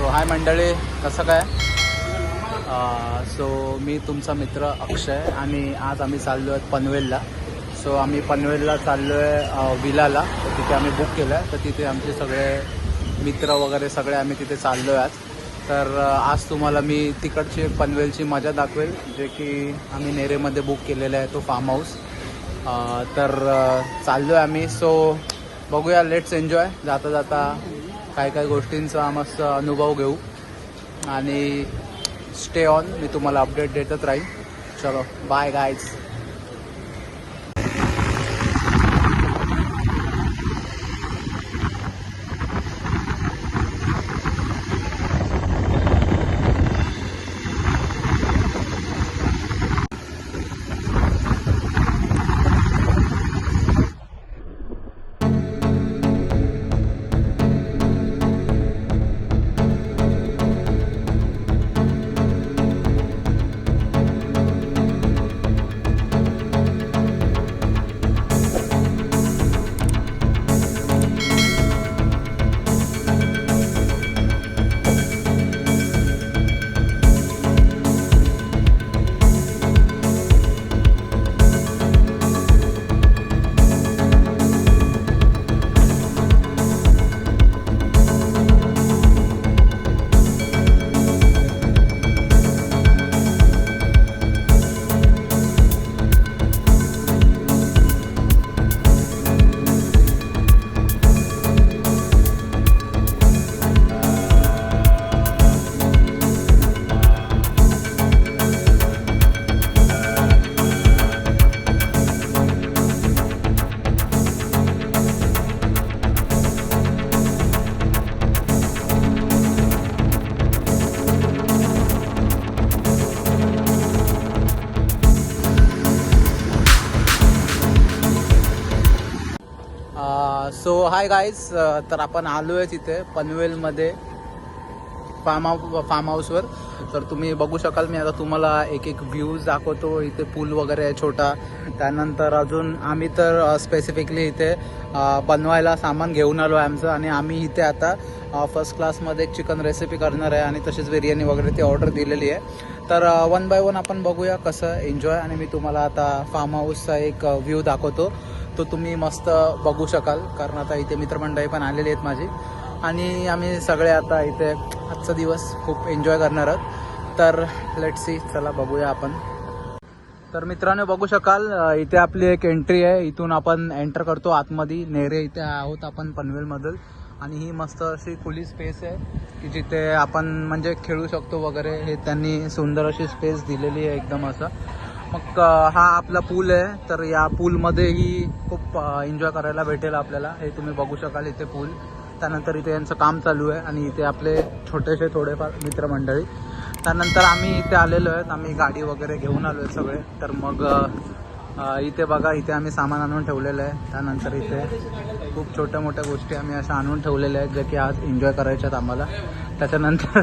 So हाय मंडळी कसं काय? सो मी तुमचा मित्र अक्षय आणि आज आम्ही चाललो आहे पनवेलला. सो आम्ही पनवेलला चाललो आहे विलाला. तर तिथे आम्ही बुक केलं आहे तर तिथे आमचे सगळे मित्र वगैरे सगळे आम्ही तिथे चाललो आहे आज. तर आज तुम्हाला मी तिकडची पनवेलची मजा दाखवेल जे की आम्ही नेरेमध्ये बुक केलेलं आहे तो फार्म हाऊस तर चाललो आहे आम्ही. सो बघूया लेट्स एन्जॉय जाता जाता काय काय गोष्टींचा मस्त अनुभव घेऊ. आणि स्टे ऑन मी तुम्हाला अपडेट देतच राहील चलो बाय गायज हाय गाईज तर आपण आलो आहे तिथे पनवेलमध्ये फार्म हाऊ फार्म हाऊसवर तर तुम्ही बघू शकाल मी आता तुम्हाला एक एक व्ह्यूज दाखवतो. इथे पूल वगैरे आहे छोटा. त्यानंतर अजून आम्ही तर स्पेसिफिकली इथे बनवायला सामान घेऊन आलो आहे आमचं. आणि आम्ही इथे आता फर्स्ट क्लासमध्ये एक चिकन रेसिपी करणार आहे. आणि तशीच बिर्याणी वगैरे ती ऑर्डर दिलेली आहे. तर वन बाय वन आपण बघूया कसं एन्जॉय आणि मी तुम्हाला आता फार्म हाऊसचा एक व्ह्यू दाखवतो. तो तुम्ही मस्त बघू शकाल कारण आता इथे मित्रमंडळी पण आलेली आहेत माझी. आणि आम्ही सगळे आता इथे आजचा दिवस खूप एन्जॉय करणार आहोत. तर लेट सी चला बघूया आपण. तर मित्रांनो बघू शकाल इथे आपली एक एंट्री आहे. इथून आपण एंटर करतो आतमध्ये. नेरे इथे आहोत आपण पनवेलमधील. आणि ही मस्त अशी खुली स्पेस आहे की जिथे आपण म्हणजे खेळू शकतो वगैरे. हे त्यांनी सुंदर अशी स्पेस दिलेली आहे एकदम असं. मग हा आपला पूल आहे. तर या पूलमध्येही खूप एन्जॉय करायला भेटेल आपल्याला. हे तुम्ही बघू शकाल इथे पूल. त्यानंतर इथे यांचं काम चालू आहे आणि इथे आपले छोटेसे थोडेफार मित्रमंडळी. त्यानंतर आम्ही इथे आलेलो आहेत. आम्ही गाडी वगैरे घेऊन आलो आहे सगळे. तर मग इथे बघा इथे आम्ही सामान आणून ठेवलेलं आहे. त्यानंतर इथे खूप छोट्या मोठ्या गोष्टी आम्ही अशा आणून ठेवलेल्या आहेत ज्या की आज एन्जॉय करायच्या आहेत आम्हाला. त्याच्यानंतर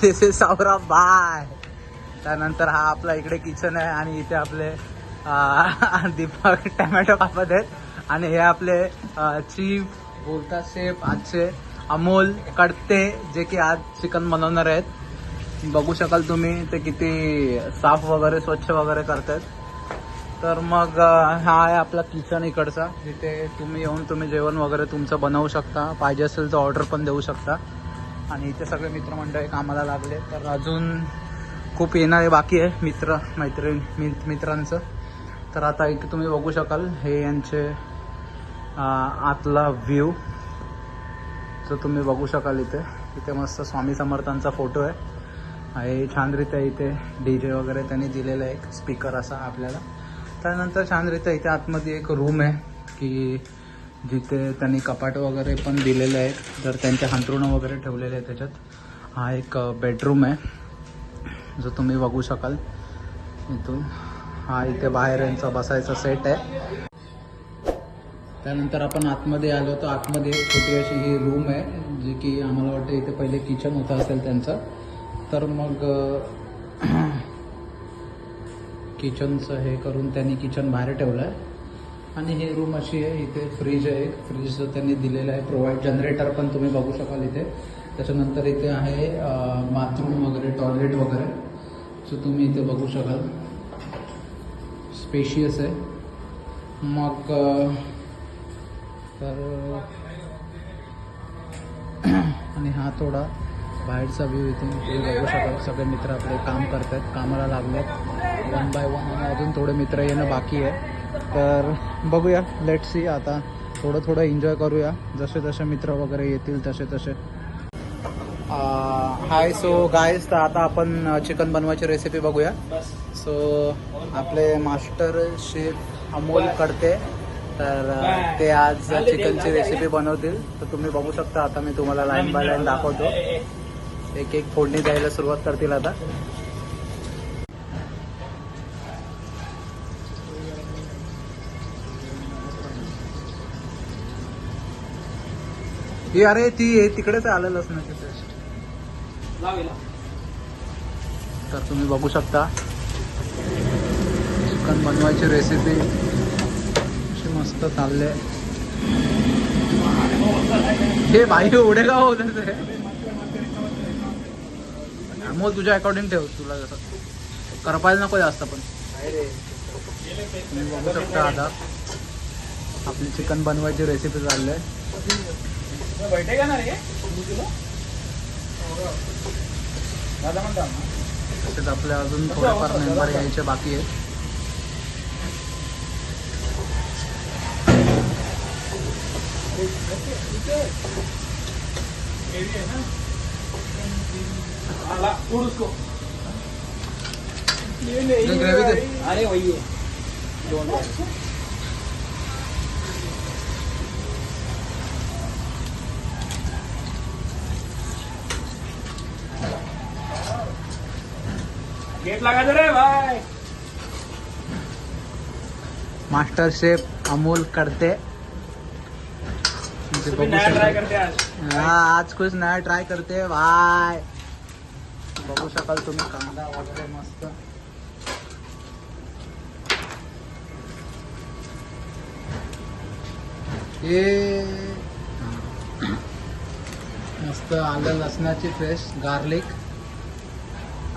दिस इज सावराव बाय त्यानंतर हा आपला इकडे किचन आहे आणि इथे आपले दीपक टमॅटो कापत आहेत. आणि हे आपले चीफ बोलता शेफ आजचे अमोल कडते जे की आज चिकन बनवणार आहेत. बघू शकाल तुम्ही ते किती साफ वगैरे स्वच्छ वगैरे करतात. तर मग हा आहे आपला किचन इकडचा. जिथे तुम्ही येऊन तुम्ही जेवण वगैरे तुमचं बनवू शकता. पाहिजे असेल तर ऑर्डर पण देऊ शकता. आणि इथे सगळे मित्रमंडळी कामाला लागले. तर अजून खूप येणारे बाकी आहे मित्र मैत्रीण मित मित्रांचं. तर आता इथे तुम्ही बघू शकाल हे यांचे आतला व्ह्यू जो तुम्ही बघू शकाल इथे. इथे मस्त स्वामी समर्थांचा फोटो आहे. हे छानरित्या इथे डी जे वगैरे त्यांनी दिलेला आहे एक स्पीकर असा आपल्याला. त्यानंतर छानरित्या इथे आतमध्ये एक रूम आहे की जिथे त्यांनी कपाट वगैरे पण दिलेले आहेत. तर त्यांचे हांतरुणं वगैरे ठेवलेले आहेत त्याच्यात. हा एक बेडरूम आहे. जो तुम्ही बघू शकाल. इथून. हा इथे बाहेर यांचा बसायचा सेट आहे. त्यानंतर आपण आतमध्ये आलो तर आतमध्ये छोटी अशी ही रूम आहे जी की आम्हाला वाटतं इथे पहिले किचन होतं असेल त्यांचं. तर मग किचनचं हे करून त्यांनी किचन बाहेर ठेवलं आहे. आणि ही रूम अशी आहे इथे फ्रीज आहे. फ्रीज त्यांनी दिलेलं आहे प्रोव्हाइड जनरेटर पण तुम्ही बघू शकाल इथे. त्याच्यानंतर इथे आहे बाथरूम वगैरे टॉयलेट वगैरे. सो तुम्ही इथे बघू शकाल. स्पेशियस आहे. मग तर आणि हा थोडा बाहेरचा व्ह्यू इथे तुम्ही बघू शकाल. सगळे मित्र आपले काम करतात कामाला लागलेत. वन बाय वन आणि अजून थोडे मित्र येणं बाकी आहे. तर बघूया. लेट सी आता थोडं थोडं एन्जॉय करूया. जसे जसे मित्र वगैरे येतील तसे तसे हाय सो गायस तर आता आपण चिकन बनवायची रेसिपी बघूया. सो आपले मास्टर शेफ अमोल कडते तर ते आज चिकनची रेसिपी बनवतील. तर तुम्ही बघू शकता आता मी तुम्हाला लाईन बाय लाईन दाखवतो. एक एक फोडणी द्यायला सुरुवात करतील आता. अरे ती तिकडेच आलेलं लसणाची पेस्ट तर तुम्ही बघू शकता. चिकन बनवायची रेसिपी अशी मस्त चालले हे बाई उडे का होत मग तुझ्या अकॉर्डिंग ठेव. तुला जसं करपायला नको जास्त पण. तुम्ही बघू शकता आता. आपली चिकन बनवायची रेसिपी चालली आहे तसेच आपले अजून थोडेफार मेंबर यायचे बाकी आहेत. अरे वही है। गेट लगा दे रे भाई मास्टर शेफ अमोल करते. ट्राय आज. हा आज कुछ नया ट्राय करते भाई बघू शकाल तुम्ही कांदा वगैरे मस्त. हे मस्त आलं लसणाची पेस्ट गार्लिक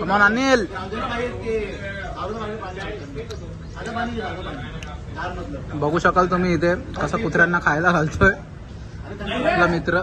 कमान अनिल बघू शकाल तुम्ही इथे कसं कुत्र्यांना खायला घालतोय. आपला मित्र.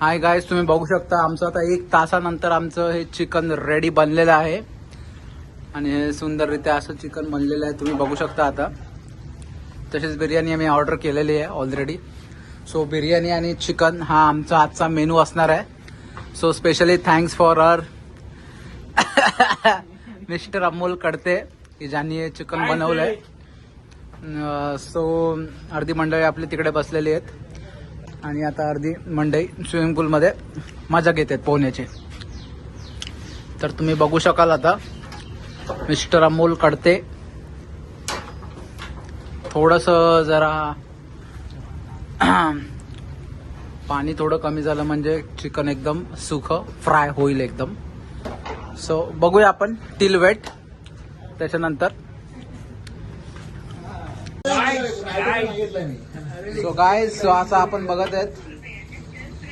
हाय गायस तुम्ही बघू शकता आमचं आता एक तासानंतर आमचं हे चिकन रेडी बनलेलं आहे. आणि हे सुंदररित्या असं चिकन बनलेलं आहे तुम्ही बघू शकता आता. तसेच बिर्याणी आम्ही ऑर्डर केलेली आहे ऑलरेडी सो बिर्याणी आणि चिकन हा आमचा आजचा मेनू असणार आहे. So specially thanks for uh mister Amol Kadte की ज्यांनी हे चिकन बनवलं आहे सो अर्धी मंडळी आपली तिकडे बसलेली आहेत. आणि आता अर्धी मंडई स्विमिंग पूलमध्ये मजा घेत आहेत पोहण्याची. तर तुम्ही बघू शकाल आता. मिस्टर अमोल कडते थोडस जरा पाणी थोडं कमी झालं म्हणजे चिकन एकदम सुख फ्राय होईल एकदम. सो बघूया आपण टिल वेट त्याच्यानंतर. सो काय सो असं आपण बघत आहेत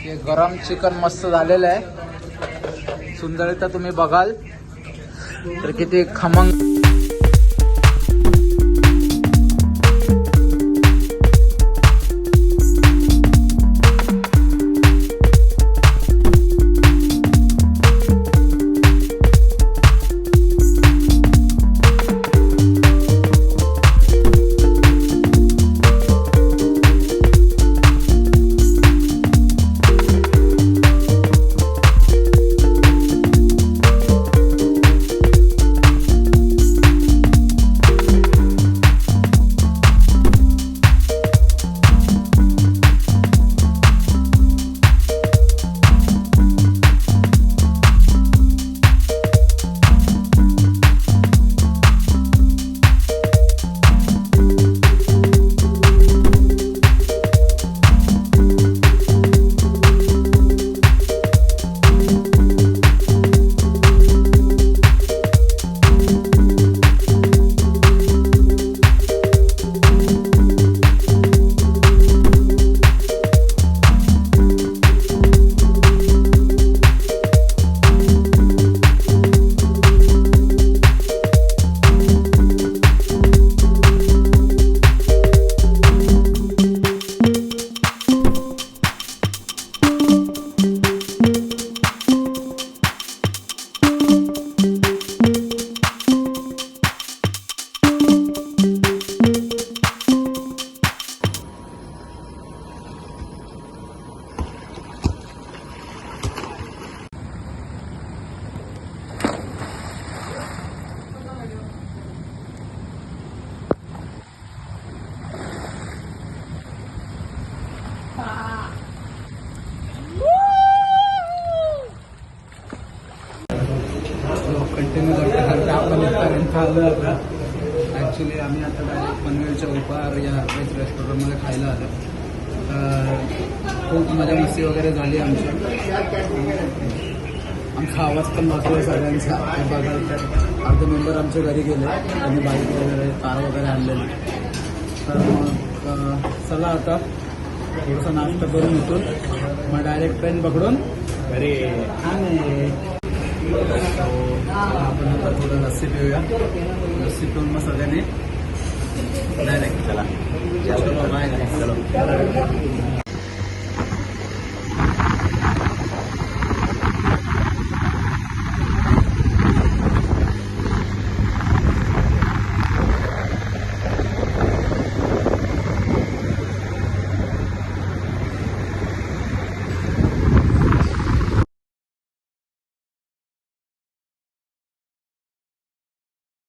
हे गरम चिकन मस्त झालेलं आहे. सुंदरता तुम्ही बघाल. तर किती खमंग आलो ॲक्च्युली आम्ही आता डायरेक्ट पनवेलच्या उपहार या वेज रेस्टॉरंटमध्ये खायला आलो. खूप मजा मस्ती वगैरे झाली आमची. आमचा आवाज पण वाचतोय सगळ्यांचा. बघाल तर अर्धे मेंबर आमच्या घरी गेले. त्यांनी बाईक वगैरे कार वगैरे आणलेली. तर मग चला आता. थोडासा नाश्ता करून उठून मग डायरेक्ट ट्रेन पकडून घरी. आणि आपण आता थोडं लस्सी पिऊया लस्सी पिऊन मग सगळ्यांनी नाही नाही चला चलो बाय चलो